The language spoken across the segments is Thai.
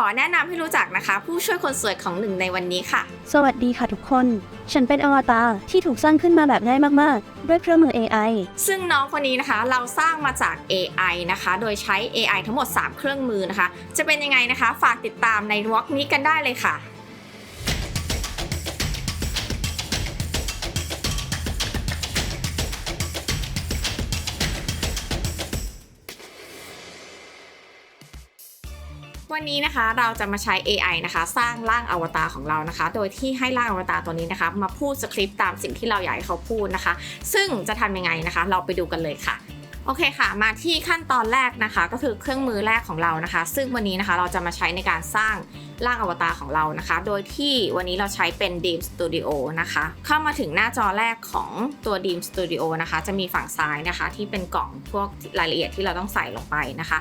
ขอแนะนำให้รู้จักนะคะ ผู้ช่วยคนสวยของหนึ่งในวันนี้ค่ะ สวัสดีค่ะทุกคน ฉันเป็นอวตารที่ถูกสร้างขึ้นมาแบบง่ายมาก ๆ ด้วยเครื่องมือ AI ซึ่งน้องคนนี้นะคะเราสร้างมาจาก AI นะคะ โดยใช้ AI ทั้งหมด 3 เครื่องมือนะคะ จะเป็นยังไงนะคะ ฝากติดตามในวอล์กนี้กันได้เลยค่ะ วันนี้นะคะเราจะมาใช้ AI นะคะ สร้างร่างอวตารของเรานะคะ โดยที่ให้ร่างอวตารตัวนี้นะคะ มาพูดสคริปต์ตามสิ่งที่เราอยากให้เขาพูดนะคะ ซึ่งจะทำยังไงนะคะ เราไปดูกันเลยค่ะโอเคค่ะ มาที่ขั้นตอนแรกนะคะ ก็คือเครื่องมือแรกของเรานะคะ ซึ่งวันนี้นะคะเราจะมาใช้ในการสร้าง ร่างอวตารของเรานะคะ โดยที่วันนี้เราใช้เป็น Dream Studio นะคะ เข้ามาถึงหน้าจอแรกของตัว Dream Studio นะคะ จะมีฝั่งซ้ายนะคะ ที่เป็นกล่องพวกรายละเอียดที่เราต้องใส่ลงไปนะคะ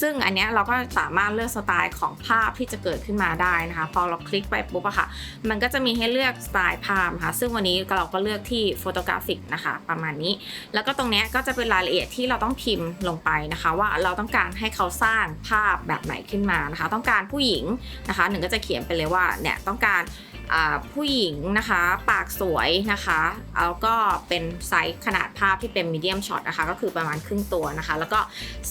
ซึ่งอันนี้เราก็สามารถเลือกสไตล์ของภาพที่จะเกิดขึ้นมาได้นะคะ พอเราคลิกไปปุ๊บอะค่ะ มันก็จะมีให้เลือกสไตล์ภาพนะคะซึ่งวันนี้เราก็เลือกที่โฟโตกราฟิกนะคะ ประมาณนี้ แล้วก็ตรงนี้ก็จะเป็นรายละเอียดที่เราต้องพิมพ์ลงไปนะคะ ว่าเราต้องการให้เขาสร้างภาพแบบไหนขึ้นมานะคะ ต้องการผู้หญิงนะคะหนึ่งก็จะเขียนไปเลยว่าเนี่ยต้องการผู้หญิงนะคะปากสวยนะคะแล้วก็เป็นไซส์ขนาดภาพที่เป็นมีเดียมช็อตนะคะก็คือประมาณครึ่งตัวนะคะ แล้วก็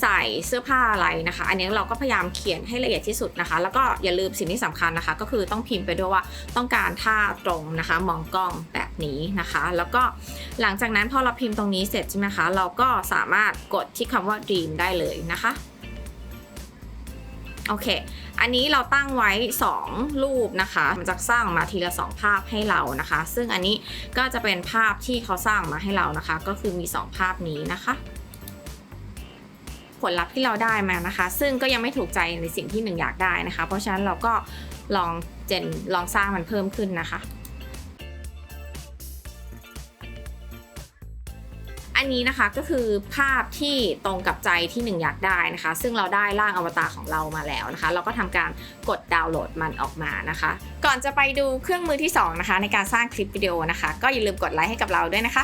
ใส่เสื้อผ้าอะไรนะคะ อันนี้เราก็พยายามเขียนให้ละเอียดที่สุดนะคะ แล้วก็อย่าลืมสิ่งที่สำคัญนะคะ ก็คือต้องพิมพ์ไปด้วยว่าต้องการท่าตรงนะคะ มองกล้องแบบนี้นะคะ แล้วก็หลังจากนั้นพอเราพิมพ์ตรงนี้เสร็จใช่ไหมคะเราก็สามารถกดที่คำว่า dream ได้เลยนะคะ โอเค อันนี้เราตั้งไว้ 2 รูปนะคะ มันจะสร้างมาทีละ 2 ภาพให้เรานะคะ ซึ่งอันนี้ก็จะเป็นภาพที่เขาสร้างมาให้เรานะคะ ก็คือมี 2 ภาพนี้นะคะ ผลลัพธ์ที่เราได้มานะคะ ซึ่งก็ยังไม่ถูกใจในสิ่งที่หนึ่งอยากได้นะคะ เพราะฉะนั้นเราก็ลองเจนลองสร้างมันเพิ่มขึ้นนะคะ อันนี้นะคะก็คือภาพที่ตรงกับใจที่หนึ่งอยากได้นะคะ ซึ่งเราได้ร่างอวตารของเรามาแล้วนะคะ เราก็ทำการกดดาวน์โหลดมันออกมานะคะ ก่อนจะไปดูเครื่องมือที่สองนะคะในการสร้างคลิปวิดีโอนะคะ ก็อย่าลืมกดไลค์ให้กับเราด้วยนะคะ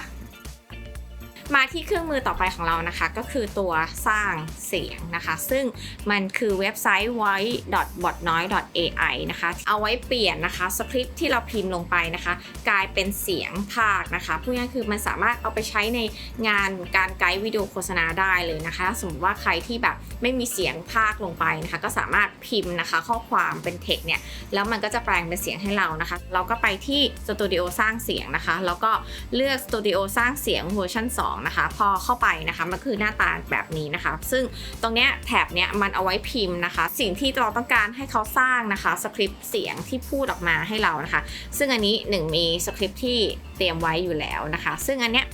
มาที่เครื่องมือต่อไปของเรานะคะ ก็คือตัวสร้างเสียงนะคะ ซึ่งมันคือเว็บไซต์ voice.botnoise.ai นะคะ เอาไว้เปลี่ยนนะคะสคริปที่เราพิมพ์ลงไปนะคะ กลายเป็นเสียงภาคนะคะพูดง่ายคือมันสามารถเอาไปใช้ในงานการไกด์วิดีโอโฆษณาได้เลยนะคะ สมมติว่าใครที่แบบไม่มีเสียงภาคลงไปนะคะ ก็สามารถพิมพ์นะคะ ข้อความเป็นเทคเนี่ยแล้วมันก็จะแปลงเป็นเสียงให้เรานะคะ เราก็ไปที่สตูดิโอสร้างเสียงนะคะ แล้วก็เลือกสตูดิโอสร้างเสียงเวอร์ชัน2นะคะ พอเข้าไปนะคะมันคือหน้าตาแบบนี้นะคะ ซึ่งตรงเนี้ยแถบเนี้ยมันเอาไว้พิมพ์นะคะ สิ่งที่เราต้องการให้เขาสร้างนะคะสคริปต์เสียงที่พูดออกมาให้เรานะคะ ซึ่งอันนี้หนึ่งมีสคริปต์ที่เตรียมไว้อยู่แล้วนะคะ ซึ่งอันเนี้ย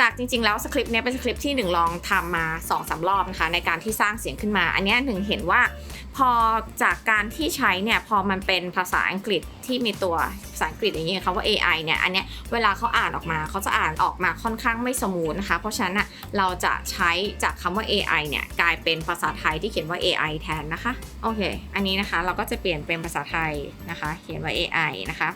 จากจริงๆแล้วสคริปต์เนี้ยเป็นสคริปต์ที่หนึ่งลองทำมา2อสารอบนะคะในการที่สร้างเสียงขึ้นมา อันนี้หนึ่งเห็นว่าพอจากการที่ใช้เนี่ยพอมันเป็นภาษาอังกฤษที่มีตัวภาษาอังกฤษอย่างนี้คำว่า AI เนี่ยอันเนี้ยเวลาเขาอ่านออกมาเขาจะอ่านออกมาค่อนข้างไม่สมูทนะคะเพราะฉะนั้นน่ะเราจะใช้จากคำว่า AI เนี่ยกลายเป็นภาษาไทยที่เขียนว่า AI แทนนะคะโอเค อันนี้นะคะเราก็จะเปลี่ยนเป็นภาษาไทยนะคะ เขียนว่า AI นะคะ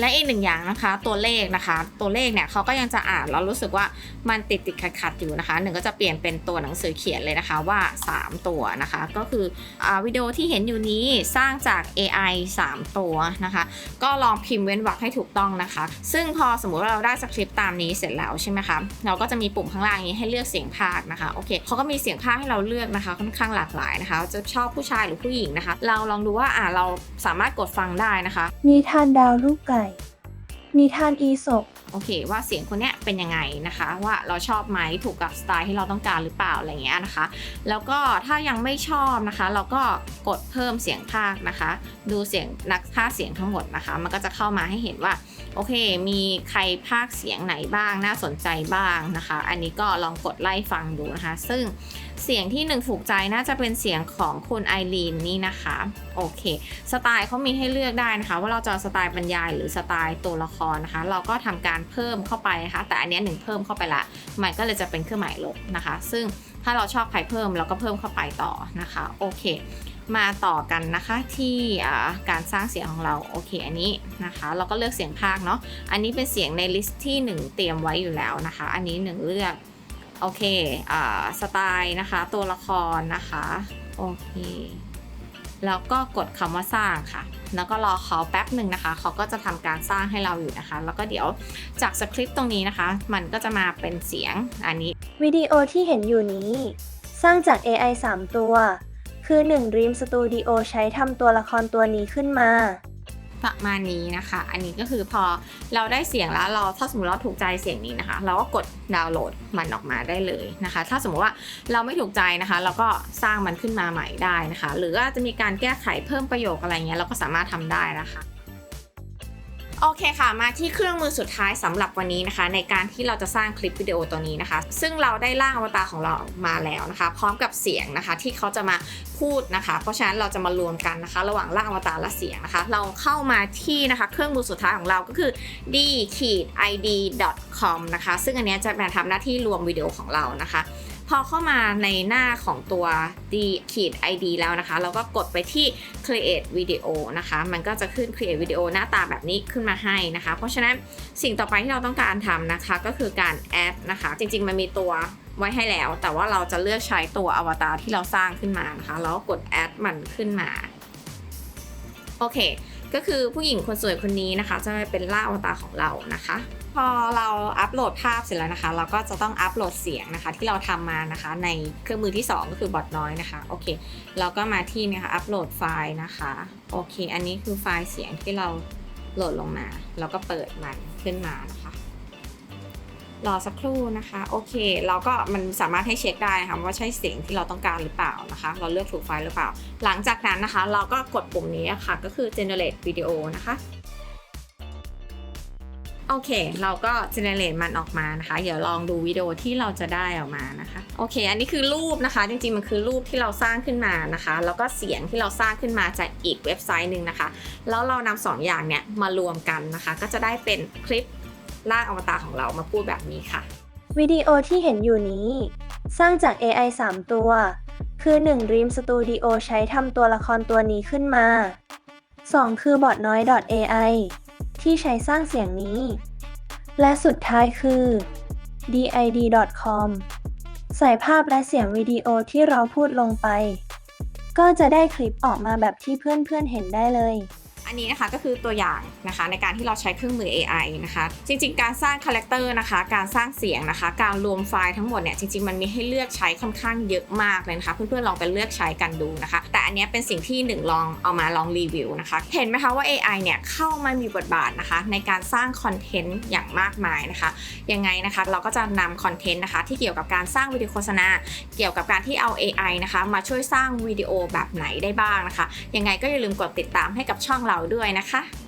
และอีกหนึ่งอย่างนะคะ ตัวเลขนะคะ ตัวเลขเนี่ยเขาก็ยังจะอ่านแล้วรู้สึกว่ามันติดติดขัดขัดอยู่นะคะหนึ่งก็จะเปลี่ยนเป็นตัวหนังสือเขียนเลยนะคะว่า 3 ตัวนะคะ ก็คืออวิดีโอที่เห็นอยู่นี้สร้างจาก AI 3 ตัวนะคะ ก็ลองพิมพ์เว้นวรรคให้ถูกต้องนะคะ ซึ่งพอสมมุติว่าเราได้สคริปต์ตามนี้เสร็จแล้วใช่ไหมคะเราก็จะมีปุ่มข้างล่างนี้ให้เลือกเสียงภาคนะคะโอเคเขาก็มีเสียงภาคให้เราเลือกนะคะ ค่อนข้างหลากหลายนะคะ จะชอบผู้ชายหรือผู้หญิงนะคะ เราลองดูว่าอ่าเราสามารถกดฟังได้นะคะนิทานดาวลูกไก่นิทานอีศกโอเค ว่าเสียงคนเนี้ยเป็นยังไงนะคะ ว่าเราชอบไหมถูกกับสไตล์ที่เราต้องการหรือเปล่าอะไรเงี้ยนะคะ แล้วก็ถ้ายังไม่ชอบนะคะ เราก็กดเพิ่มเสียงภาคนะคะ ดูเสียงนักภาคเสียงทั้งหมดนะคะ มันก็จะเข้ามาให้เห็นว่าโอเค มีใครภาคเสียงไหนบ้างน่าสนใจบ้างนะคะ อันนี้ก็ลองกดไล่ฟังดูนะคะ ซึ่งเสียงที่หนึ่งถูกใจน่าจะเป็นเสียงของคุณไอรีนนี่นะคะ โอเค สไตล์เขามีให้เลือกได้นะคะ ว่าเราจะเอาสไตล์บรรยายหรือสไตล์ตัวละครนะคะ เราก็ทำการเพิ่มเข้าไปนะคะ แต่อันเนี้ยหนึ่งเพิ่มเข้าไปละ มันก็เลยจะเป็นเครื่องหมายลบนะคะ ซึ่งถ้าเราชอบใครเพิ่มเราก็เพิ่มเข้าไปต่อนะคะ โอเค มาต่อกันนะคะที่การสร้างเสียงของเรา โอเค อันนี้นะคะ เราก็เลือกเสียงภาคเนาะ อันนี้เป็นเสียงในลิสต์ที่ 1 เตรียมไว้อยู่แล้วนะคะ อันนี้ 1 เลือก โอเค อ่า สไตล์นะคะ ตัวละครนะคะ โอเค แล้วก็กดคำว่าสร้างค่ะ แล้วก็รอเขาแป๊บหนึ่งนะคะ เขาก็จะทำการสร้างให้เราอยู่นะคะ แล้วก็เดี๋ยวจากสคริปต์ตรงนี้นะคะ มันก็จะมาเป็นเสียงอันนี้ วิดีโอที่เห็นอยู่นี้ สร้างจาก AI 3 ตัว คือ 1 Dream Studio ใช้ทำตัวละครตัวนี้ขึ้นมา ประมาณนี้นะคะ อันนี้ก็คือพอเราได้เสียงแล้วเราถ้าสมมติเราถูกใจเสียงนี้นะคะ เราก็กดดาวน์โหลดมันออกมาได้เลยนะคะ ถ้าสมมติว่าเราไม่ถูกใจนะคะ เราก็สร้างมันขึ้นมาใหม่ได้นะคะ หรือว่าจะมีการแก้ไขเพิ่มประโยคอะไรเงี้ยเราก็สามารถทำได้นะคะ โอเคค่ะ มาที่เครื่องมือสุดท้ายสำหรับวันนี้นะคะ ในการที่เราจะสร้างคลิปวิดีโอตัวนี้นะคะ ซึ่งเราได้ร่างอวตารของเรามาแล้วนะคะ พร้อมกับเสียงนะคะที่เขาจะมาพูดนะคะ เพราะฉะนั้นเราจะมารวมกันนะคะ ระหว่างร่างอวตารและเสียงนะคะ เราเข้ามาที่นะคะเครื่องมือสุดท้ายของเราก็คือ d id com นะคะ ซึ่งอันนี้จะมาทำหน้าที่รวมวิดีโอของเรานะคะ พอเข้ามาในหน้าของตัว d id แล้วนะคะ เราก็กดไปที่ create video นะคะ มันก็จะขึ้น create video หน้าตาแบบนี้ขึ้นมาให้นะคะ เพราะฉะนั้นสิ่งต่อไปที่เราต้องการทำนะคะ ก็คือการ add นะคะ จริง ๆ มันมีตัวไว้ให้แล้ว แต่ว่าเราจะเลือกใช้ตัวอวตารที่เราสร้างขึ้นมานะคะ แล้วก็กด add มันขึ้นมา โอเค ก็คือผู้หญิงคนสวยคนนี้นะคะ จะเป็นล่าอวตารของเรานะคะ พอเราอัปโหลดภาพเสร็จแล้วนะคะ เราก็จะต้องอัปโหลดเสียงนะคะ ที่เราทำมานะคะ ในเครื่องมือที่ 2 ก็คือบอทน้อยนะคะโอเค เราก็มาที่นี่ยค่ะอัปโหลดไฟล์นะคะโอเค อันนี้คือไฟล์เสียงที่เราโหลดลงมาแล้วก็เปิดมันขึ้นมานะคะรอสักครู่นะคะโอเคเราก็มันสามารถให้เช็คได้นะคะว่าใช่เสียงที่เราต้องการหรือเปล่านะคะ เราเลือกถูกไฟล์หรือเปล่า หลังจากนั้นนะคะ เราก็กดปุ่มนี้ค่ะก็คือ generate video นะคะ โอเค เราก็ generate มันออกมานะคะ เดี๋ยวลองดูวิดีโอที่เราจะได้ออกมานะคะ โอเค อันนี้คือรูปนะคะ จริงๆ มันคือรูปที่เราสร้างขึ้นมานะคะ แล้วก็เสียงที่เราสร้างขึ้นมาจากอีกเว็บไซต์หนึ่งนะคะ แล้วเรานำสองอย่างเนี่ยมารวมกันนะคะ ก็จะได้เป็นคลิปร่างอวตารของเรามาพูดแบบนี้ค่ะ วิดีโอที่เห็นอยู่นี้ สร้างจาก AI 3 ตัว คือ 1 Dream Studio ใช้ทำตัวละครตัวนี้ขึ้นมา 2 คือบอทน้อย .ai ที่ใช้สร้างเสียงนี้ และสุดท้ายคือ did.com ใส่ภาพและเสียงวิดีโอที่เราพูดลงไป ก็จะได้คลิปออกมาแบบที่เพื่อนๆเห็นได้เลย อันนี้นะคะก็คือตัวอย่างนะคะในการที่เราใช้เครื่องมือ AI นะคะ จริงๆ การสร้างคาแรคเตอร์นะคะ การสร้างเสียงนะคะ การรวมไฟล์ทั้งหมดเนี่ยจริงๆ มันมีให้เลือกใช้ค่อนข้างเยอะมากเลยนะคะ เพื่อนๆลองไปเลือกใช้กันดูนะคะ แต่อันนี้เป็นสิ่งที่หนึ่งลองเอามาลองรีวิวนะคะ เห็นไหมคะว่า AI เนี่ยเข้ามามีบทบาทนะคะ ในการสร้างคอนเทนต์อย่างมากมายนะคะยังไงนะคะเราก็จะนำคอนเทนต์นะคะที่เกี่ยวกับการสร้างวิดีโอโฆษณา เกี่ยวกับการที่เอา AI นะคะมาช่วยสร้างวิดีโอแบบไหนได้บ้างนะคะ ยังไงก็อย่าลืมกดติดตามให้กับช่องเราด้วยนะคะ